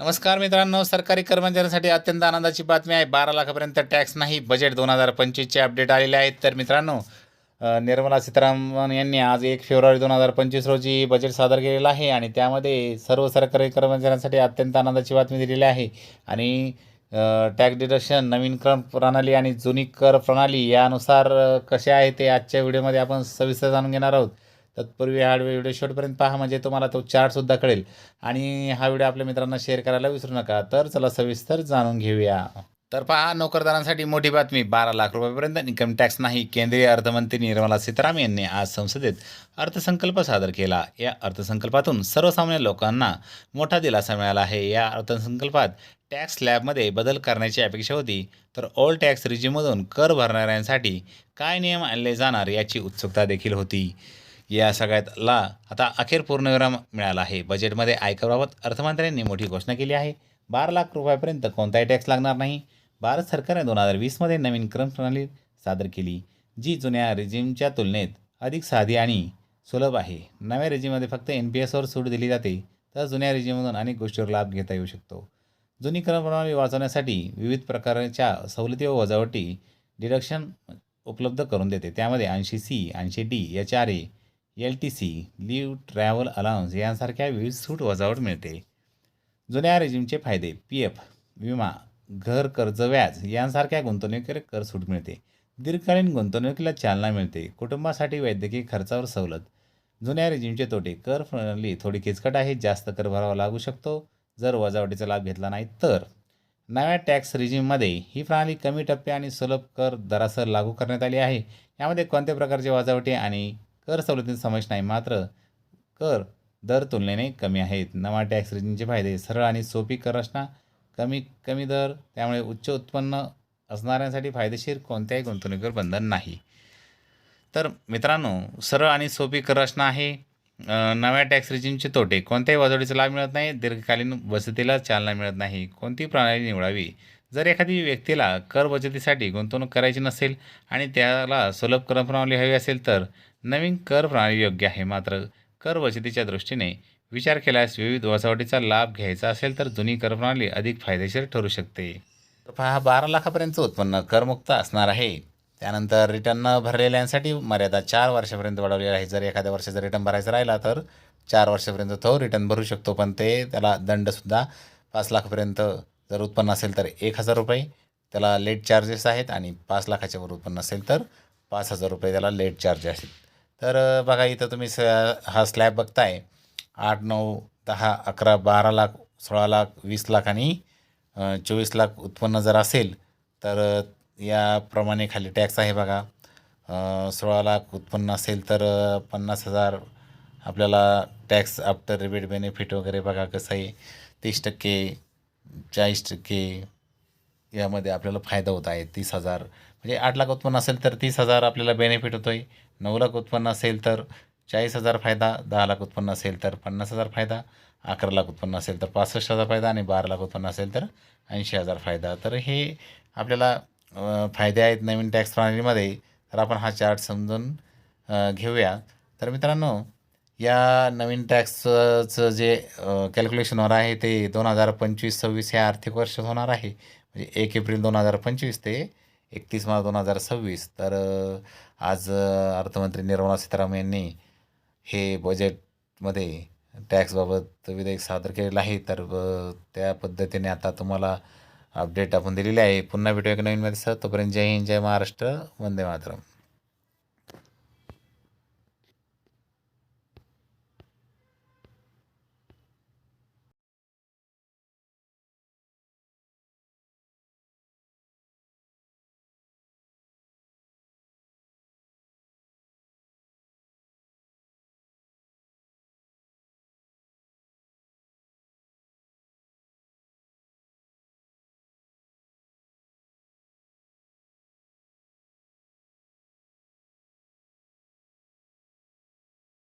नमस्कार मित्रांनो सरकारी कर्मचाऱ्यांसाठी अत्यंत आनंदाची बातमी आहे. बारा लाखापर्यंत टॅक्स नाही बजेट दोन हजार पंचवीसचे अपडेट आलेले आहेत. तर मित्रांनो निर्मला सीतारामन यांनी आज एक फेब्रुवारी दोन हजार पंचवीस रोजी बजेट सादर केलेलं आहे आणि त्यामध्ये सर्व सरकारी कर्मचाऱ्यांसाठी अत्यंत आनंदाची बातमी दिलेली आहे. आणि टॅक्स डिडक्शन नवीन कर प्रणाली आणि जुनी कर प्रणाली यानुसार कसे आहे ते आजच्या व्हिडिओमध्ये आपण सविस्तर जाणून घेणार आहोत. तत्पूर्वी हा व्हिडिओ शेवटपर्यंत पहा म्हणजे तुम्हाला तो चार्टसुद्धा कळेल. आणि हा व्हिडिओ आपल्या मित्रांना शेअर करायला विसरू नका. तर चला सविस्तर जाणून घेऊया. तर पहा नोकरदारांसाठी मोठी बातमी. बारा लाख रुपयापर्यंत इन्कम टॅक्स नाही. केंद्रीय अर्थमंत्री निर्मला सीतारामन यांनी आज संसदेत अर्थसंकल्प सादर केला. या अर्थसंकल्पातून सर्वसामान्य लोकांना मोठा दिलासा मिळाला आहे. या अर्थसंकल्पात टॅक्स स्लॅबमध्ये बदल करण्याची अपेक्षा होती. तर ऑल टॅक्स रिजिममधून कर भरणाऱ्यांसाठी काय नियम आणले जाणार याची उत्सुकता देखील होती. या सगळ्यातला आता अखेर पूर्णविराम मिळाला आहे. बजेटमध्ये आयकरबाबत अर्थमंत्र्यांनी मोठी घोषणा केली आहे. बारा लाख रुपयापर्यंत कोणताही टॅक्स लागणार नाही. भारत सरकारने दोन हजार वीसमध्ये नवीन क्रमप्रणाली प्रणाली सादर केली जी जुन्या रेजिमच्या तुलनेत अधिक साधी आणि सुलभ आहे. नव्या रेजिममध्ये फक्त एन पी एसवर सूट दिली जाते तर जुन्या रेजिममधून अनेक गोष्टीवर लाभ घेता येऊ शकतो. जुनी क्रमप्रणाली वाचवण्यासाठी विविध प्रकारच्या सवलती व वजावटी डिडक्शन उपलब्ध करून देते. त्यामध्ये ऐंशी सी ऐंशी D H R A L T C leave travel allowance यांसारख्या विविध सूट वजावट मिळते. जुन्या रेजिमचे फायदे पी एफ विमा घर कर्ज व्याज यांसारख्या गुंतवणुकीवर कर सूट मिळते. दीर्घकालीन गुंतवणुकीला चालना मिळते. कुटुंबासाठी वैद्यकीय खर्चावर सवलत. जुन्या रेजिमचे तोटे कर प्रणाली थोडी किचकट आहे जास्त कर भरावा लागू शकतो. जर वजावटीचा लाभ घेतला नाही तर. नव्या टॅक्स रिजिममध्ये ही प्रणाली कमी टप्पे आणि सुलभ कर दरासर लागू करण्यात आली आहे. यामध्ये कोणत्या प्रकारचे वजावटी आणि कर सवलतींचा समावेश नाही मात्र कर दर तुलनेने कमी आहेत. नवा टॅक्स रिजिमचे फायदे सरळ आणि सोपी कर रचना कमी कमी दर त्यामुळे उच्च उत्पन्न असणाऱ्यांसाठी फायदेशीर कोणत्याही गुंतवणुकीवर बंधन नाही. तर मित्रांनो सरळ आणि सोपी कर रचना आहे. नव्या टॅक्स रिजिमचे तोटे कोणत्याही वाजवडीचा लाभ मिळत नाही दीर्घकालीन बचतीला चालना मिळत नाही कोणती प्रणाली निवडावी? जर एखादी व्यक्तीला कर बचतीसाठी गुंतवणूक करायची नसेल आणि त्याला सुलभ कर प्रणाली हवी असेल तर नवीन कर प्रणाली योग्य आहे. मात्र कर बचतीच्या दृष्टीने विचार केल्यास विविध वजावटीचा लाभ घ्यायचा असेल तर जुनी कर प्रणाली अधिक फायदेशीर ठरू शकते. हा बारा लाखापर्यंतचं उत्पन्न करमुक्त असणार आहे. त्यानंतर रिटर्न न भरलेल्यांसाठी मर्यादा चार वर्षापर्यंत वाढवलेली आहे. जर एखाद्या वर्षाचा रिटर्न भरायचा राहिला तर चार वर्षापर्यंत तो रिटर्न भरू शकतो. पण ते त्याला दंडसुद्धा पाच लाखापर्यंत जर उत्पन्न असेल तर एक हजार रुपये त्याला लेट चार्जेस आहेत आणि पाच लाखाच्या वर उत्पन्न असेल तर पाच हजार रुपये त्याला लेट चार्जेस आहेत. तर बघा इथं तुम्ही स हा स्लॅब बघताय. आठ नऊ दहा अकरा बारा लाख सोळा लाख वीस लाख आणि चोवीस लाख उत्पन्न जर असेल तर याप्रमाणे खाली टॅक्स आहे बघा. सोळा लाख उत्पन्न असेल तर पन्नास हजार आपल्याला टॅक्स आफ्टर रिबेट बेनिफिट वगैरे बघा कसं आहे. तीस टक्के चाळीस टक्के यामध्ये आपल्याला फायदा होत आहे. तीस हजार म्हणजे आठ लाख उत्पन्न असेल तर तीस हजार आपल्याला बेनिफिट होतो आहे नऊ लाख उत्पन्न असेल तर चाळीस हजार फायदा दहा लाख उत्पन्न असेल तर पन्नास हजार फायदा अकरा लाख उत्पन्न असेल तर पासष्ट हजार फायदा आणि बारा लाख उत्पन्न असेल तर ऐंशी हजार फायदा. तर हे आपल्याला फायदे आहेत नवीन टॅक्स प्रणालीमध्ये. तर आपण हा चार्ट समजून घेऊया. तर मित्रांनो या नवीन टॅक्सचं जे कॅल्क्युलेशन होणार आहे ते दोन हजार पंचवीस सव्वीस ह्या आर्थिक वर्षात होणार आहे. म्हणजे एक एप्रिल दोन हजार पंचवीस ते एकतीस मार्च दोन हजार सव्वीस. तर आज अर्थमंत्री निर्मला सीतारामन यांनी हे बजेटमध्ये टॅक्सबाबत विधेयक सादर केलेलं आहे. तर त्या पद्धतीने आता तुम्हाला अपडेट आपण दिलेली आहे. पुन्हा भेटूया एक नवीन मध्ये. सर तोपर्यंत जय हिंद जय महाराष्ट्र. वंदे मातरम.